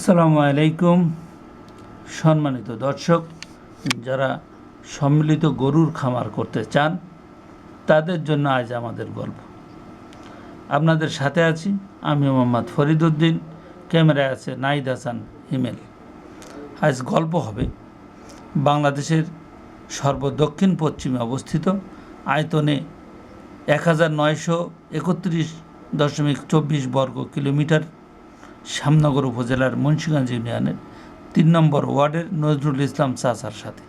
আসসালামু আলাইকুম। সম্মানিত দর্শক, যারা সম্মিলিত গরুর খামার করতে চান, তাদের জন্য আজ আমাদের গল্প। আপনাদের সাথে আছি আমি মোহাম্মদ ফরিদুদ্দিন ক্যামেরায় আছে নাইদ হাসান হিমেল। আজ গল্প হবে বাংলাদেশের সর্বদক্ষিণ পশ্চিমে অবস্থিত আয়তনে এক হাজার নয়শো একত্রিশ দশমিক চব্বিশ বর্গ কিলোমিটার। শ্যামনগর উপজেলার মুন্সিগঞ্জ ইউনিয়নের তিন নম্বর ওয়ার্ডের নজরুল ইসলাম চাচার সাথে।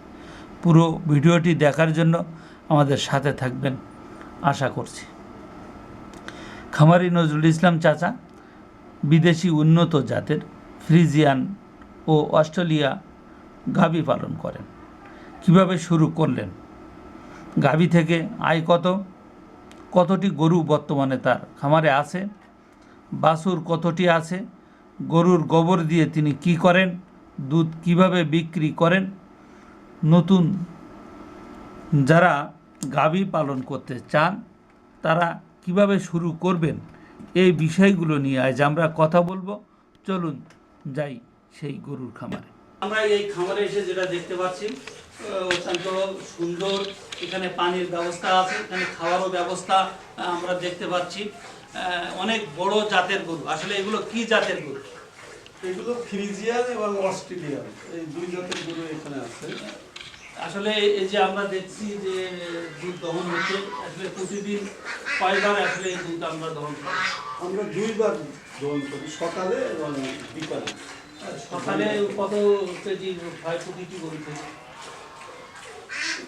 পুরো ভিডিওটি দেখার জন্য আমাদের সাথে থাকবেন, আশা করছি। খামারি নজরুল ইসলাম চাচা বিদেশি উন্নত জাতের ফ্রিজিয়ান ও অস্ট্রেলিয়া গাভী পালন করেন। কীভাবে শুরু করলেন? গাভী থেকে আয় কত? কতটি গরু বর্তমানে তার খামারে আছে? বাছুর কতটি আছে? গরুর গোবর দিয়ে তিনি কি করেন? দুধ কীভাবে বিক্রি করেন? নতুন যারা গাভী পালন করতে চান, তারা কীভাবে শুরু করবেন? এই বিষয়গুলো নিয়ে আজ আমরা কথা বলব। চলুন যাই সেই গরুর খামারে। আমরা এই খামারে এসে যেটা দেখতে পাচ্ছি অত্যন্ত সুন্দর, এখানে পানির ব্যবস্থা আছে, এখানে খাওয়ারও ব্যবস্থা আমরা দেখতে পাচ্ছি। অনেক বড় জাতের গরু। আসলে এগুলো কি জাতের গরু? এগুলো ফ্রিজিয়ান এবং অস্ট্রেলিয়ান। এই দুই জাতের গরু এখানে আছে। আসলে এই যে আমরা দেখছি যে দুধ দহন হচ্ছে আসলে প্রতিদিন কয়বার আসলে এই দুধ আমরা দহন করি? আমরা দুইবার গ্রহণ করি সকালে এবং বিকালে। সকালে কত কেজি হয় প্রতিটি গরু থেকে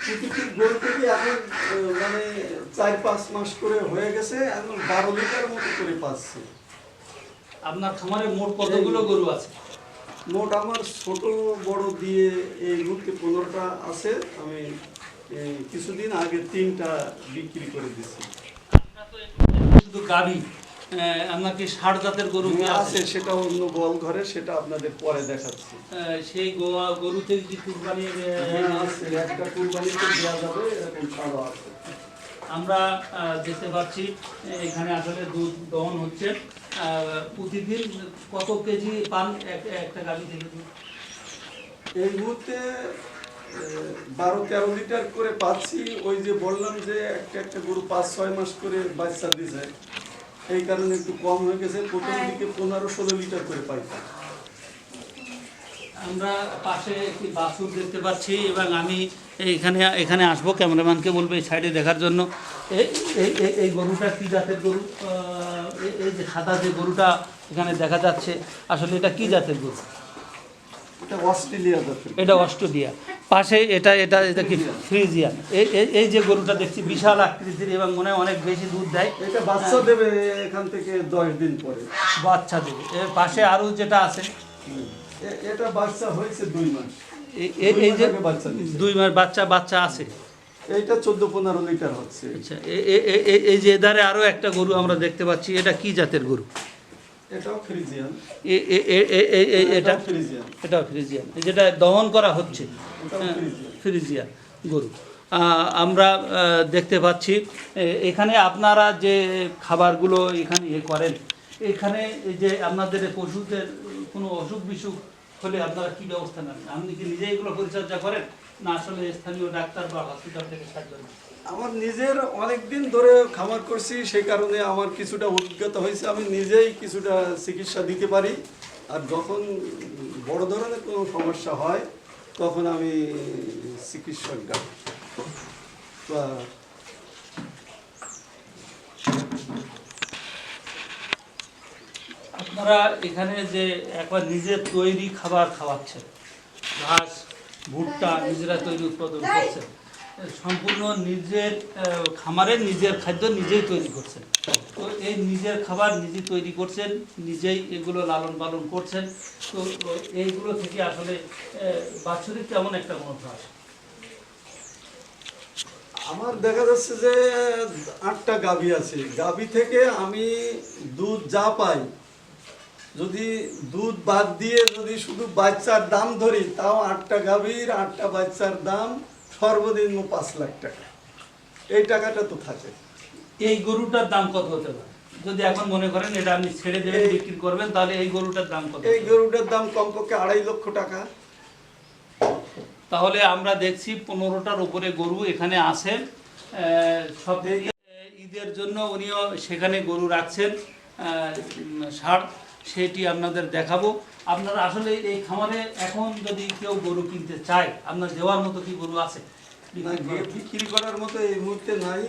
প্রতিটি গরু থেকে এখন মানে চার পাঁচ মাস করে হয়ে গেছে এখন বারো লিটার মতো করে পাচ্ছি। আপনার খামারে মোট কতগুলো গরু আছে? মোট আমার ছোট বড় দিয়ে এই মুহূর্তে পনেরোটা আছে। আমি কিছুদিন আগে তিনটা বিক্রি করে দিছি শুধু গাভী। আপনার কি ষাট জাতের গরু আছে সেটা অন্য গোয়াল ঘরে সেটা আপনাদের পরে দেখাচ্ছি। সেই গোয়া গরু থেকে কি কুরবানির হ্যাঁ আছে। একটা কুরবানিতে দেওয়া যাবে এরকম ছাড়ও আছে। আমরা দেখতে পাচ্ছি এখানে আসলে দুধ দহন হচ্ছে। প্রতিদিন কত কেজি পান একটা গাভী থেকে দুধ? এই মুহূর্তে বারো তেরো লিটার করে পাচ্ছি। ওই যে বললাম যে একটা একটা গরু পাঁচ ছয় মাস করে বাচ্চা দিছে। এই কারণে একটু কম হয়ে গেছে। প্রথম দিকে পনেরো ষোলো লিটার করে পাইতাম। আমরা পাশে একটি বাছুর দেখতে পাচ্ছি এবং আমি এখানে এখানে আসব। ক্যামেরাম্যানকে বলব এই সাইডে দেখার জন্য। এই এই- গরুটা কী জাতের গরু? এই- যে সাদা যে গরুটা এখানে দেখা যাচ্ছে। আসলে এটা কি জাতের গরু? এটা অস্ট্রেলিয়া জাতের। এটা অস্ট্রেলিয়া। পাশে এটা এটা এটা কি? ফ্রিজিয়ান এই এই- যে গরুটা দেখছি বিশাল আকৃতির এবং মনে হয় অনেক বেশি দুধ দেয়। এটা বাচ্চা দেবে এখান থেকে দশ দিন পরে। বাচ্চা দেবে। এর পাশে আরও যেটা আছে এটা বাচ্চা হয়েছে দুই মাস। এই- যে দুই মাস বাচ্চা দুই মাস বাচ্চা বাচ্চা আছে। এইটা চোদ্দ পনেরো লিটার হচ্ছে। আচ্ছা এই যে এধারে আরও একটা গরু আমরা দেখতে পাচ্ছি। এটা কি জাতের গরু? এটাও ফ্রিজিয়ান। এ- এটা এটাও ফ্রিজিয়ান। এটাও ফ্রিজিয়ান। যেটা দহন করা হচ্ছে হ্যাঁ, ফ্রিজিয়ান। গরু। আমরা দেখতে পাচ্ছি এখানে আপনারা যে খাবারগুলো এখানে ইয়ে করেন এখানে এই যে আপনাদের পশুদের কোনো অসুখ বিসুখ হলে আপনারা কী ব্যবস্থা নেন? আপনি কি নিজে এগুলো পরিচর্যা করেন? না আসলে স্থানীয় ডাক্তার বা হসপিটাল থেকে সাহায্য আমার নিজের অনেক দিন ধরে খামার করছি সেই কারণে আমার কিছুটা অভিজ্ঞতা হয়েছে। আমি নিজেই কিছুটা চিকিৎসা দিতে পারি। আর যখন বড় ধরনের কোনো সমস্যা হয় তখন আমি চিকিৎসক বা আপনারা এখানে যে একবার নিজের তৈরি খাবার খাওয়াচ্ছেন ঘাস ভুট্টা নিজেরা তৈরি উৎপাদন করছেন সম্পূর্ণ নিজের খামারের নিজের খাদ্য নিজেই তৈরি করছেন। তো এই নিজের খাবার নিজে তৈরি করছেন নিজেই এগুলো লালন পালন করছেন। তো এইগুলো থেকে আসলে বাৎসরিক কেমন একটা মনোভাব আসে আমার দেখা যাচ্ছে যে আটটা গাভী আছে। গাভী থেকে আমি দুধ যা পাই যদি দুধ বাদ দিয়ে যদি শুধু বাচ্চার দাম ধরি তাও আটটা গাভীর আটটা বাচ্চার দাম সর্বনিম্ন পাঁচ লাখ টাকা। এই টাকাটা তো থাকে। এই গরুটার দাম কত হতে পারে? যদি এখন মনে করেন এটা আপনি ছেড়ে দেবেন বিক্রি করবেন তাহলে এই গরুটার দাম কত এই গরুটার দাম কমপক্ষে আড়াই লক্ষ টাকা। তাহলে আমরা দেখছি পনেরোটার উপরে গরু এখানে আছে। সব ঈদের জন্য উনিও সেখানে গরু রাখছেন। সার সেটি আপনাদের দেখাবো। আপনারা আসলে এই খামারে এখন যদি কেউ গরু কিনতে চায় আপনার দেওয়ার মতো কি গরু আছে? বিক্রি করার মতো এই মুহূর্তে নাই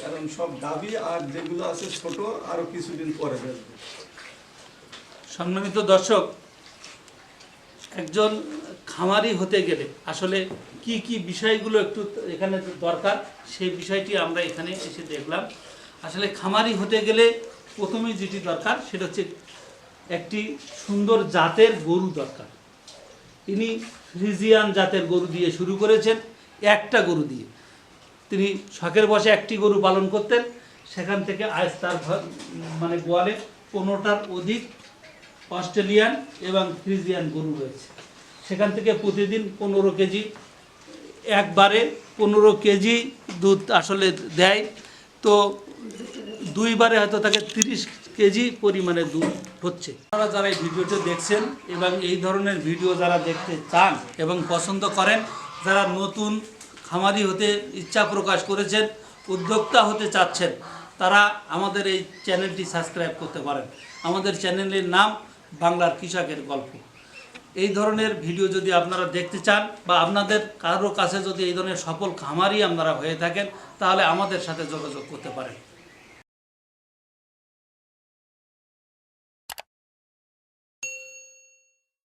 কারণ সব দাবি আর যেগুলো আছে ছোট আরও কিছুদিন পরে সম্মানিত দর্শক একজন খামারি হতে গেলে আসলে কি কি বিষয়গুলো একটু এখানে দরকার সেই বিষয়টি আমরা এখানে এসে দেখলাম। আসলে খামারি হতে গেলে প্রথমে যেটি দরকার সেটা হচ্ছে একটি সুন্দর জাতের গরু দরকার। তিনি ফ্রিজিয়ান জাতের গরু দিয়ে শুরু করেছেন, একটা গরু দিয়ে। তিনি শখের বসে একটি গরু পালন করতেন, সেখান থেকে আজ তার মানে গোয়ালে পনেরোটার অধিক অস্ট্রেলিয়ান এবং ফ্রিজিয়ান গরু রয়েছে। সেখান থেকে প্রতিদিন পনেরো কেজি, একবারে পনেরো কেজি দুধ আসলে দেয়। তো দুইবারে হয়তো তাকে তিরিশ কেজি পরিমাণে দুধ হচ্ছে। আপনারা যারা এই ভিডিওটি দেখছেন এবং এই ধরনের ভিডিও যারা দেখতে চান এবং পছন্দ করেন, যারা নতুন খামারি হতে ইচ্ছা প্রকাশ করেছেন, উদ্যোক্তা হতে চাচ্ছেন, তারা আমাদের এই চ্যানেলটি সাবস্ক্রাইব করতে পারেন। আমাদের চ্যানেলের নাম বাংলার কৃষকের গল্প। এই ধরনের ভিডিও যদি আপনারা দেখতে চান বা আপনাদের কারও কাছে যদি এই ধরনের সফল খামারই আপনারা হয়ে থাকেন, তাহলে আমাদের সাথে যোগাযোগ করতে পারেন।